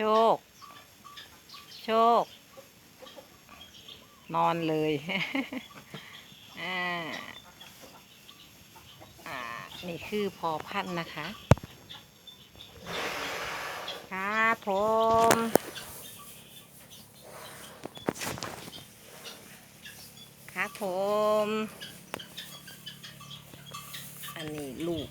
โชค โชค นอนเลยอ่าอ่า นี่คือพอพันนะคะ ครับผมครับผม อันนี้ลูก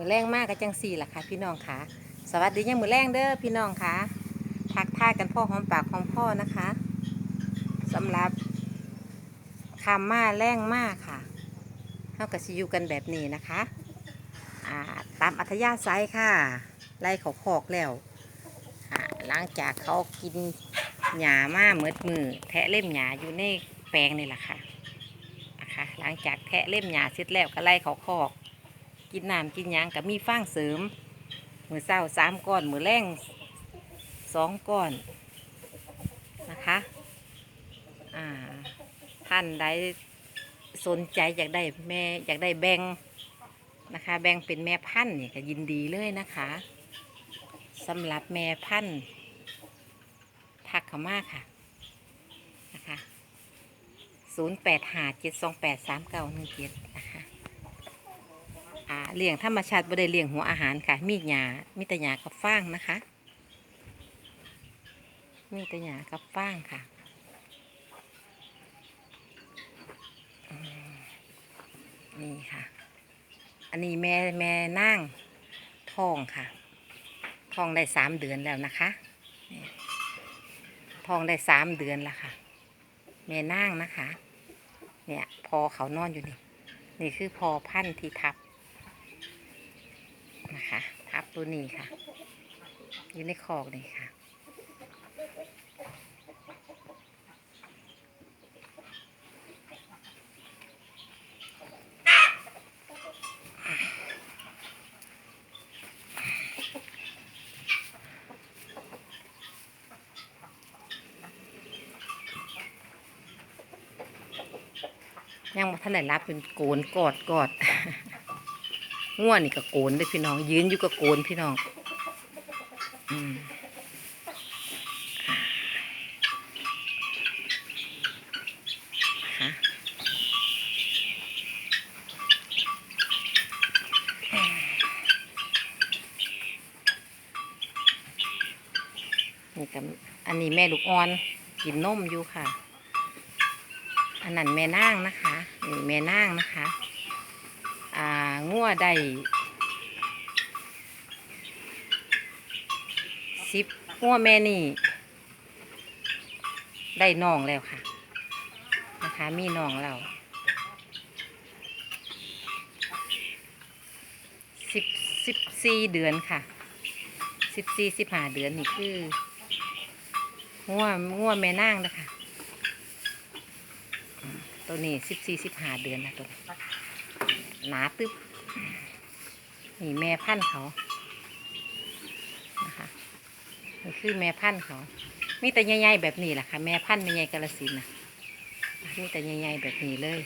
มือแรงมากก็จังสี่ล่ะค่ะ พี่น้องค่ะ สวัสดียังมือแรงเด้อพี่น้องค่ะทักทายกันพ่อหอมปากหอมพ่อนะคะสำหรับคำมาแรงมากค่ะเท่ากับซิอยู่กันแบบนี้นะคะตามอัธยาศัยค่ะ ไล่เขาคอกแล้วอ่าหลังจากเขากินหญ้ามาเมืดมือ แทะเล่มหญ้าอยู่ในแปลงนี่แหละค่ะนะคะ หลังจากแทะเล่มหญ้าเสร็จแล้วก็ไล่เขาคอก กินน้ำกินหยังกับมีฟางเสริม มือเศร้าสามก้อนมือแรงสองก้อนนะคะอ่าท่านใดสนใจอยากได้แม่อยากได้แบงนะคะ แบงเป็นแม่พันธุ์เนี่ยก็ยินดีเลยนะคะสำหรับแม่พันธุ์ทักขมาค่ะนะคะศูนย์แปดห้าเจ็ดสองแปดสามเก้าหนึ่งเจ็ด เลี้ยงธรรมชาติบ่ได้เลี้ยงหัวอาหารค่ะ มีหญ้ามีแต่หญ้ากับฟางนะคะ มีแต่หญ้ากับฟางค่ะนี่ค่ะ อันนี้แม่แม่นั่งทองค่ะ ทองได้สามเดือนแล้วนะคะ ทองได้สามเดือนแล้วค่ะ แม่นั่งนะคะ เนี่ยพอเขานอนอยู่นี่ นี่คือพอพันธุ์ที่ทับ นะคะทับตัวนี้ค่ะ อยู่ในคอกนี่ค่ะยังบ่ทันได้รับเป็นโกนกอดกอด ง่วนนี่ก็โกนเด้พี่น้อง ยืนอยู่ก็โกนพี่น้องอืมฮะนี่กับอันนี้แม่ลูกอ่อนกินนมอยู่ค่ะ อันนั้นแม่นางนะคะ นี่แม่นางนะคะ งัวได้สิบงัวแม่นี่ ได้น้องแล้วค่ะนะคะมีน้องแล้วสิบสิบสี่เดือนค่ะสิบสี่สิบห้าเดือนนี่คืองัวงัวแม่นางนะคะตัวนี้สิบสี่สิบห้าเดือนนะตัวหนาตึบ นี่แม่พันธุ์เขานะคะนี่คือแม่พันธุ์เขา มีแต่ใหญ่ๆแบบนี้แหละค่ะ แม่พันธุ์ใหญ่กาลสินนะมีแต่ใหญ่ๆแบบนี้เลย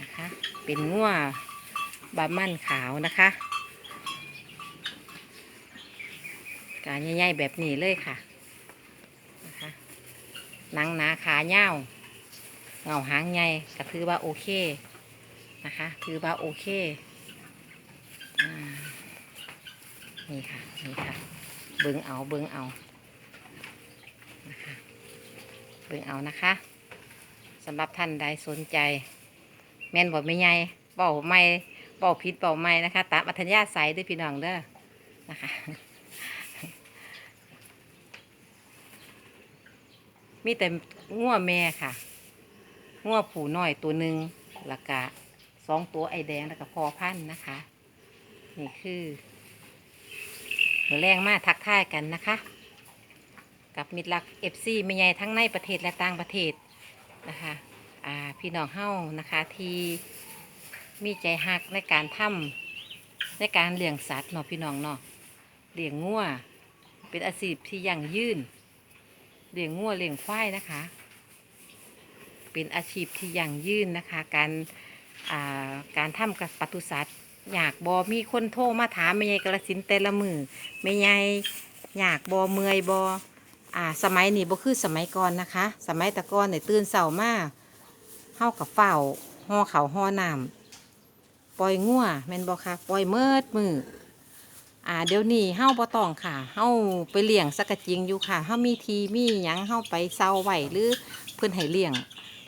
นะคะ เป็นงัวบามั่นขาวนะคะการใหญ่ๆแบบนี้เลยค่ะนะคะหนังหนาขาเน่าเงาหางใหญ่ก็ถือว่าโอเคนะคะ ถือว่าโอเค นี่ค่ะ นี่ค่ะ เบิ้งเอาเบิ้งเอานะคะเบิ้งเอานะคะสำหรับท่านใดสนใจ แม่นบอกไม่ใหญ่เบาไม่เบาผิดเบาไม่นะคะ ตามอัธยาศัยด้วยพี่น้องเด้อนะคะมีแต่ง่วแม่ค่ะง่วผูน้อยตัวหนึ่งแล้วก็สองตัวไอแดงแล้วก็พอพันธ์นะคะ นี่คือหัวแรงมากทักทายกันนะคะ กับมิตรรักเอฟซีไม่ใหญ่ทั้งในประเทศและต่างประเทศนะคะอ่าพี่น้องเฮ้านะคะที่มีใจฮักในการทำในการเลี้ยงสัตว์เนาะพี่น้องเนาะเลี้ยงงัวเป็นอาชีพที่ยั่งยืนเลี้ยงงัวเลี้ยงควายนะคะ เป็นอาชีพที่ยั่งยืนนะคะ การอ่าการทำกับปศุสัตว์ อยากบอมีคนโทรมาถามไม่ใหญ่กระสินแต่ละมือไม่ใหญ่อยากบอเมื่อยบออ่า สมัยนี้บ่คือสมัยก่อนนะคะ สมัยตะก่อนเนี่ยตื่นเสามาเฮากับเฝ้าห่อเขาห่อน้ำปล่อยงัวแม่นบ่คะปล่อยเมิดมืออ่าเดี๋ยวนี้เฮาบ่ต้องค่ะเฮาไปเลี้ยงสักจริงอยู่ค่ะเฮามีทีมีหยังเฮาไปเซาไว้หรือเพิ่นให้เลี้ยง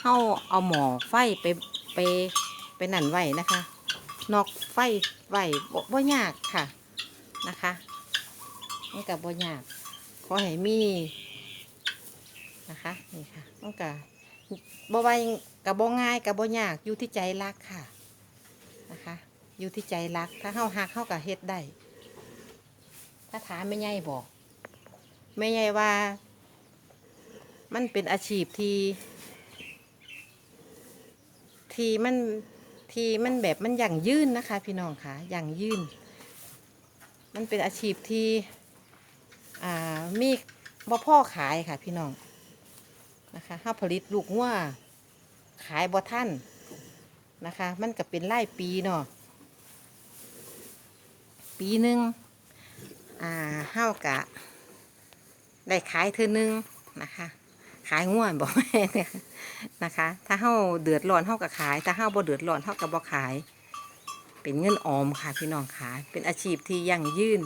เฮาเอาหมอไฟไปไปไปนั่นไว้นะคะ นอกไฟไว้บ่บ่ยากค่ะนะคะมันกับบ่ยากขอให้มีนะคะนี่ค่ะมันกับบ่ไวกับบ่ง่ายกับบ่ยากอยู่ที่ใจรักค่ะนะคะ อยู่ที่ใจรักถ้าเฮาหักเฮากับเฮ็ดได้ถ้าถามไม่ใหญ่บอกไม่ใหญ่ว่า มันเป็นอาชีพที่ที่มัน ที่มันแบบมันอย่างยื่นนะคะ พี่น้องค่ะอย่างยื่น มันเป็นอาชีพที่มีบ่พ่อขายค่ะพี่น้องนะคะถ้าผลิตลูกงัวขายบ่ท่านนะคะ มันก็เป็นไล่ปีเนาะปีหนึ่งอ่าเฮากะ ได้ขายเธอหนึ่งนะคะ ขายง่วนบอกแม่เนี่ยนะคะ ถ้าเฮาเดือดร้อนเฮาก็ขาย ถ้าเฮาบ่เดือดร้อนเฮาก็บ่ขาย เป็นเงินออมค่ะพี่น้องค่ะ เป็นอาชีพที่ยั่งยืน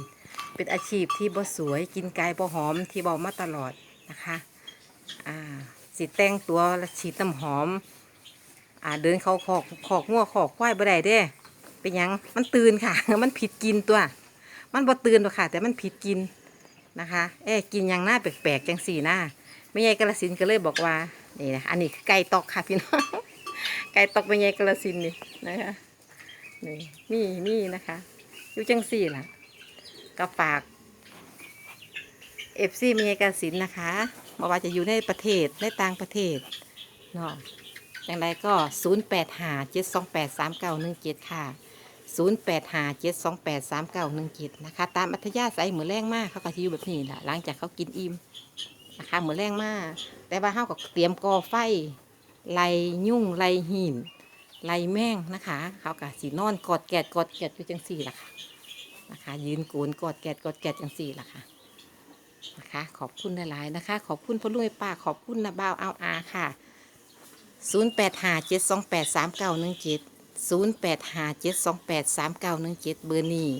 เป็นอาชีพที่บ่สวย กินไก่บ่หอม ที่บอมาตลอดนะคะอ่าสิแต่งตัวฉีดน้ำหอมอ่าเดินเขาขอกขอกงัวขอกควายบ่ได้เด้ เป็นยังมันตื่นค่ะ มันผิดกินตัว มันบ่ตื่นหรอกค่ะ แต่มันผิดกินนะคะ เอ๊กินยังหน้าแปลกๆจังสี่หน้า ไม่ใช่กระสินก็เลยบอกว่านี่นะอันนี้คือไก่ตอกค่ะพี่น้องไก่ตอกไม่ใช่กระสินนี่นะคะนี่มีมีนะคะอยู่จังสี่ล่ะก็ฝากเอฟซีมีกระสินนะคะบอกว่าจะอยู่ในประเทศในต่างประเทศเนาะอย่างไรก็ศูนย์แปดห้าเจ็ดสองแปดสามเก้าหนึ่งเจ็ดค่ะศูนย์แปดห้าเจ็ดสองแปดสามเก้าหนึ่งเจ็ดนะคะ ตามอัธยาศัยเหมือนแรงมากเขาก็จะอยู่แบบนี้แหละหลังจากเขากินอิ่ม นะคะเหมือนแรงมากแต่ว่าเฮาก็เตรียมก่อไฟไลยุ่งไลหินไลแมงนะคะเขาก็สีนอนกอดแกดกอดแกดอยู่จังสี่ล่ะค่ะนะคะ ยืนโกนกอดแกดกอดแกดจังสี่ล่ะค่ะนะคะ ขอบคุณหลายๆนะคะ ขอบคุณพ่อลุยป้าขอบคุณนะบ่าวเอาอาค่ะ0 8 5 7 2 8 3 9 1 7 0 8 5 7 2 8 3 9 1 7 เบอร์นี้